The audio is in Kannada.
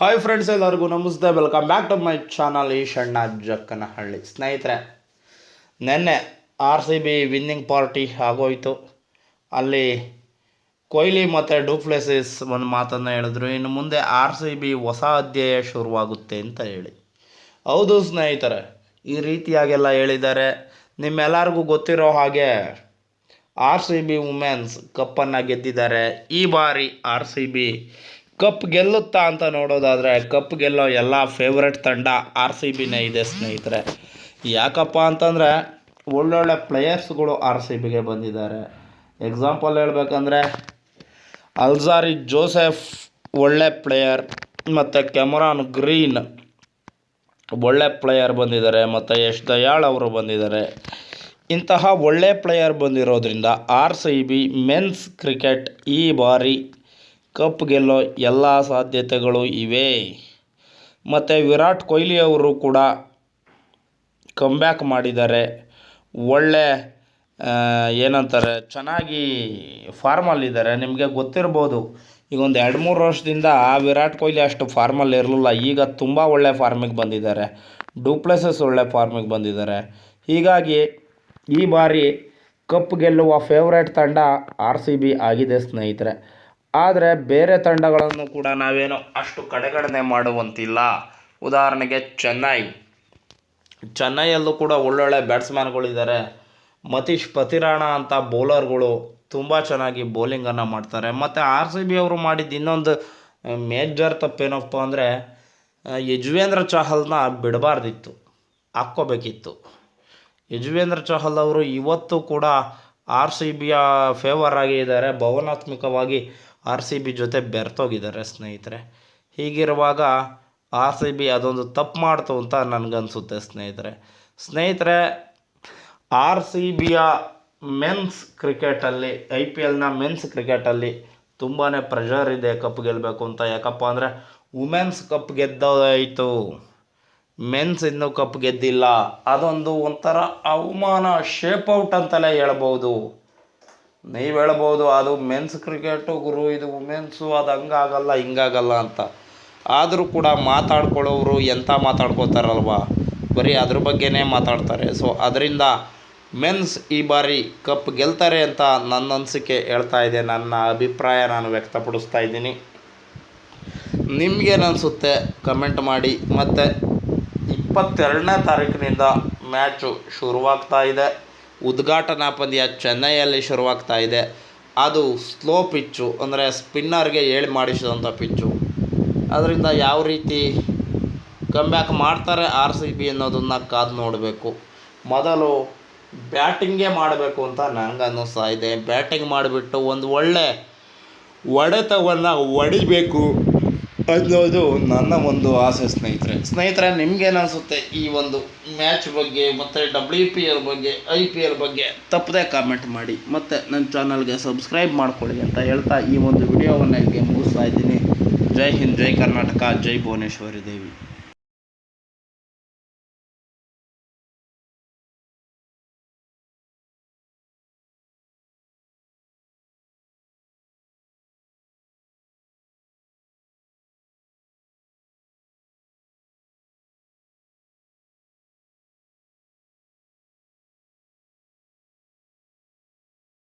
ಹಾಯ್ ಫ್ರೆಂಡ್ಸ್ ಎಲ್ಲರಿಗೂ ನಮಸ್ತೆ. Welcome back to my channel ಈ ಶಣ್ಣ ಜಕ್ಕನಹಳ್ಳಿ. ಸ್ನೇಹಿತರೆ, ನಿನ್ನೆ R C B winning party ಆಗೋಯ್ತು. ಅಲ್ಲಿ ಕೊಹ್ಲಿ ಮತ್ತು ಡೂಪ್ಲೆಸಿಸ್ ಒಂದು ಮಾತನ್ನು ಹೇಳಿದ್ರು. ಇನ್ನು ಮುಂದೆ ಆರ್ ಸಿ ಬಿ ಹೊಸ ಅಧ್ಯಾಯ ಶುರುವಾಗುತ್ತೆ ಅಂತ ಹೇಳಿ. ಹೌದು ಸ್ನೇಹಿತರೆ, ಈ ರೀತಿಯಾಗೆಲ್ಲ ಹೇಳಿದ್ದಾರೆ. ನಿಮ್ಮೆಲ್ಲರಿಗೂ ಗೊತ್ತಿರೋ ಹಾಗೆ ಆರ್ ಸಿ ಬಿ ವುಮೆನ್ಸ್ ಕಪ್ಪನ್ನು ಗೆದ್ದಿದ್ದಾರೆ. ಈ ಬಾರಿ ಆರ್ ಸಿ ಬಿ ಕಪ್ ಗೆಲ್ಲುತ್ತಾ ಅಂತ ನೋಡೋದಾದರೆ ಕಪ್ ಗೆಲ್ಲೋ ಎಲ್ಲ ಫೇವ್ರೆಟ್ ತಂಡ ಆರ್ ಸಿ ಬಿನೇ ಇದೆ ಸ್ನೇಹಿತರೆ. ಯಾಕಪ್ಪ ಅಂತಂದರೆ ಒಳ್ಳೊಳ್ಳೆ ಪ್ಲೇಯರ್ಸ್ಗಳು ಆರ್ ಸಿ ಬಿಗೆ ಬಂದಿದ್ದಾರೆ. ಎಕ್ಸಾಂಪಲ್ ಹೇಳಬೇಕಂದ್ರೆ ಅಲ್ಜಾರಿ ಜೋಸೆಫ್ ಒಳ್ಳೆ ಪ್ಲೇಯರ್ ಮತ್ತು ಕೆಮರಾನ್ ಗ್ರೀನ್ ಒಳ್ಳೆ ಪ್ಲೇಯರ್ ಬಂದಿದ್ದಾರೆ ಮತ್ತು ಯಶ್ ದಯಾಳ್ ಅವರು ಬಂದಿದ್ದಾರೆ. ಇಂತಹ ಒಳ್ಳೆ ಪ್ಲೇಯರ್ ಬಂದಿರೋದ್ರಿಂದ R C B men's cricket ಈ ಬಾರಿ ಕಪ್ ಗೆಲ್ಲೋ ಎಲ್ಲ ಸಾಧ್ಯತೆಗಳು ಇವೆ. ಮತ್ತು ವಿರಾಟ್ ಕೊಹ್ಲಿ ಅವರು ಕೂಡ ಕಮ್ಬ್ಯಾಕ್ ಮಾಡಿದ್ದಾರೆ. ಒಳ್ಳೆ ಏನಂತಾರೆ, ಚೆನ್ನಾಗಿ ಫಾರ್ಮಲ್ಲಿದ್ದಾರೆ ನಿಮಗೆ ಗೊತ್ತಿರ್ಬೋದು, ಈಗ ಒಂದು ಎರಡು ಮೂರು ವರ್ಷದಿಂದ ವಿರಾಟ್ ಕೊಹ್ಲಿ ಅಷ್ಟು ಫಾರ್ಮಲ್ಲಿ ಇರಲಿಲ್ಲ. ಈಗ ತುಂಬ ಒಳ್ಳೆ ಫಾರ್ಮಿಗೆ ಬಂದಿದ್ದಾರೆ. ಡೂಪ್ಲೆಸಸ್ ಒಳ್ಳೆ ಫಾರ್ಮಿಗೆ ಬಂದಿದ್ದಾರೆ. ಹೀಗಾಗಿ ಈ ಬಾರಿ ಕಪ್ ಗೆಲ್ಲುವ ಫೇವ್ರೇಟ್ ತಂಡ ಆರ್ ಸಿ ಬಿ ಆಗಿದೆ ಸ್ನೇಹಿತರೆ. ಆದರೆ ಬೇರೆ ತಂಡಗಳನ್ನು ಕೂಡ ನಾವೇನು ಅಷ್ಟು ಕಡೆಗಣನೆ ಮಾಡುವಂತಿಲ್ಲ. ಉದಾಹರಣೆಗೆ ಚೆನ್ನೈ. ಚೆನ್ನೈಯಲ್ಲೂ ಕೂಡ ಒಳ್ಳೊಳ್ಳೆ ಬ್ಯಾಟ್ಸ್ಮ್ಯಾನ್ಗಳಿದ್ದಾರೆ. ಮತೀಶ್ ಪತಿರಾಣ ಅಂತ ಬೌಲರ್ಗಳು ತುಂಬ ಚೆನ್ನಾಗಿ ಬೌಲಿಂಗನ್ನು ಮಾಡ್ತಾರೆ. ಮತ್ತು ಆರ್ ಸಿ ಬಿ ಅವರು ಮಾಡಿದ್ದು ಇನ್ನೊಂದು ಮೇಜರ್ ತಪ್ಪೇನಪ್ಪ ಅಂದರೆ, ಯಜುವೇಂದ್ರ ಚಹಲ್ನ ಬಿಡಬಾರ್ದಿತ್ತು. ಹಾಕ್ಕೋಬೇಕಿತ್ತು. ಯಜುವೇಂದ್ರ ಚಹಲ್ ಅವರು ಇವತ್ತು ಕೂಡ ಆರ್ ಸಿ ಬಿಯ ಫೇವರ್ ಆಗಿ ಇದ್ದಾರೆ. ಭಾವನಾತ್ಮಕವಾಗಿ ಆರ್ ಸಿ ಬಿ ಜೊತೆ ಬೆರ್ತೋಗಿದ್ದಾರೆ ಸ್ನೇಹಿತರೆ. ಹೀಗಿರುವಾಗ ಆರ್ ಸಿ ಬಿ ಅದೊಂದು ತಪ್ಪು ಮಾಡ್ತು ಅಂತ ನನಗನ್ಸುತ್ತೆ ಸ್ನೇಹಿತರೆ. ಸ್ನೇಹಿತರೆ, ಆರ್ ಸಿ ಬಿಯ ಮೆನ್ಸ್ ಕ್ರಿಕೆಟಲ್ಲಿ, ಐ ಪಿ ಎಲ್ನ ಮೆನ್ಸ್ ಕ್ರಿಕೆಟಲ್ಲಿ ತುಂಬಾ ಪ್ರೆಷರ್ ಇದೆ ಕಪ್ ಗೆಲ್ಲಬೇಕು ಅಂತ. ಯಾಕಪ್ಪ ಅಂದರೆ ವುಮೆನ್ಸ್ ಕಪ್ ಗೆದ್ದಾಯಿತು. ಮೆನ್ಸ್ ಇನ್ನೂ ಕಪ್ ಗೆದ್ದಿಲ್ಲ. ಅದೊಂದು ಒಂಥರ ಅವಮಾನ ಶೇಪ್ ಔಟ್ ಅಂತಲೇ ಹೇಳ್ಬೋದು. ನೀವು ಹೇಳ್ಬೋದು, ಅದು ಮೆನ್ಸ್ ಕ್ರಿಕೆಟು ಗುರು, ಇದು ವುಮೆನ್ಸು ಅದು ಹಂಗಾಗಲ್ಲ, ಹಿಂಗಾಗಲ್ಲ ಅಂತ. ಆದರೂ ಕೂಡ ಮಾತಾಡ್ಕೊಳ್ಳೋರು ಎಂಥ ಮಾತಾಡ್ಕೋತಾರಲ್ವ? ಬರೀ ಅದ್ರ ಬಗ್ಗೆನೇ ಮಾತಾಡ್ತಾರೆ. ಸೊ ಅದರಿಂದ ಮೆನ್ಸ್ ಈ ಬಾರಿ ಕಪ್ ಗೆಲ್ತಾರೆ ಅಂತ ನನ್ನ ಅನಿಸಿಕೆ ಹೇಳ್ತಾ ಇದೆ, ನನ್ನ ಅಭಿಪ್ರಾಯ ನಾನು ವ್ಯಕ್ತಪಡಿಸ್ತಾ ಇದ್ದೀನಿ. ನಿಮ್ಗೇನು ಅನಿಸುತ್ತೆ ಕಮೆಂಟ್ ಮಾಡಿ. ಮತ್ತು ಇಪ್ಪತ್ತೆರಡನೇ ತಾರೀಕಿನಿಂದ ಮ್ಯಾಚು ಶುರುವಾಗ್ತಾ ಇದೆ. ಉದ್ಘಾಟನಾ ಪಂದ್ಯ ಚೆನ್ನೈಯಲ್ಲಿ ಶುರುವಾಗ್ತಾ ಇದೆ. ಅದು ಸ್ಲೋ ಪಿಚ್ಚು ಅಂದರೆ ಸ್ಪಿನ್ನರ್ಗೆ ಹೇಳಿ ಮಾಡಿಸಿದಂಥ ಪಿಚ್ಚು ಅದರಿಂದ ಯಾವ ರೀತಿ ಕಮ್ಬ್ಯಾಕ್ ಮಾಡ್ತಾರೆ ಆರ್ ಸಿ ಬಿ ಅನ್ನೋದನ್ನು ಕಾದು ನೋಡಬೇಕು. ಮೊದಲು ಬ್ಯಾಟಿಂಗೇ ಮಾಡಬೇಕು ಅಂತ ನನಗೆ ಅನ್ನಿಸ್ತಾ ಇದೆ. ಬ್ಯಾಟಿಂಗ್ ಮಾಡಿಬಿಟ್ಟು ಒಂದು ಒಳ್ಳೆ ಒಡೆತವನ್ನು ಹೊಡಿಬೇಕು. ಅನ್ನೋದು ನನ್ನ ಒಂದು ಆಸೆ ಸ್ನೇಹಿತರೆ. ಸ್ನೇಹಿತರೆ ನಿಮ್ಗೇನು ಅನಿಸುತ್ತೆ ಈ ಒಂದು ಮ್ಯಾಚ್ ಬಗ್ಗೆ ಮತ್ತು ಡಬ್ಲ್ಯೂ ಪಿ ಎಲ್ ಬಗ್ಗೆ ಐ ಪಿ ಎಲ್ ಬಗ್ಗೆ ತಪ್ಪದೇ ಕಾಮೆಂಟ್ ಮಾಡಿ. ಮತ್ತು ನನ್ನ ಚಾನಲ್ಗೆ ಸಬ್ಸ್ಕ್ರೈಬ್ ಮಾಡ್ಕೊಳ್ಳಿ ಅಂತ ಹೇಳ್ತಾ ಈ ಒಂದು ವಿಡಿಯೋವನ್ನು ಇಲ್ಲಿಗೆ ಮುಗಿಸ್ತಾ ಇದ್ದೀನಿ. ಜೈ ಹಿಂದ್, ಜೈ ಕರ್ನಾಟಕ, ಜೈ ಭುವನೇಶ್ವರಿ ದೇವಿ.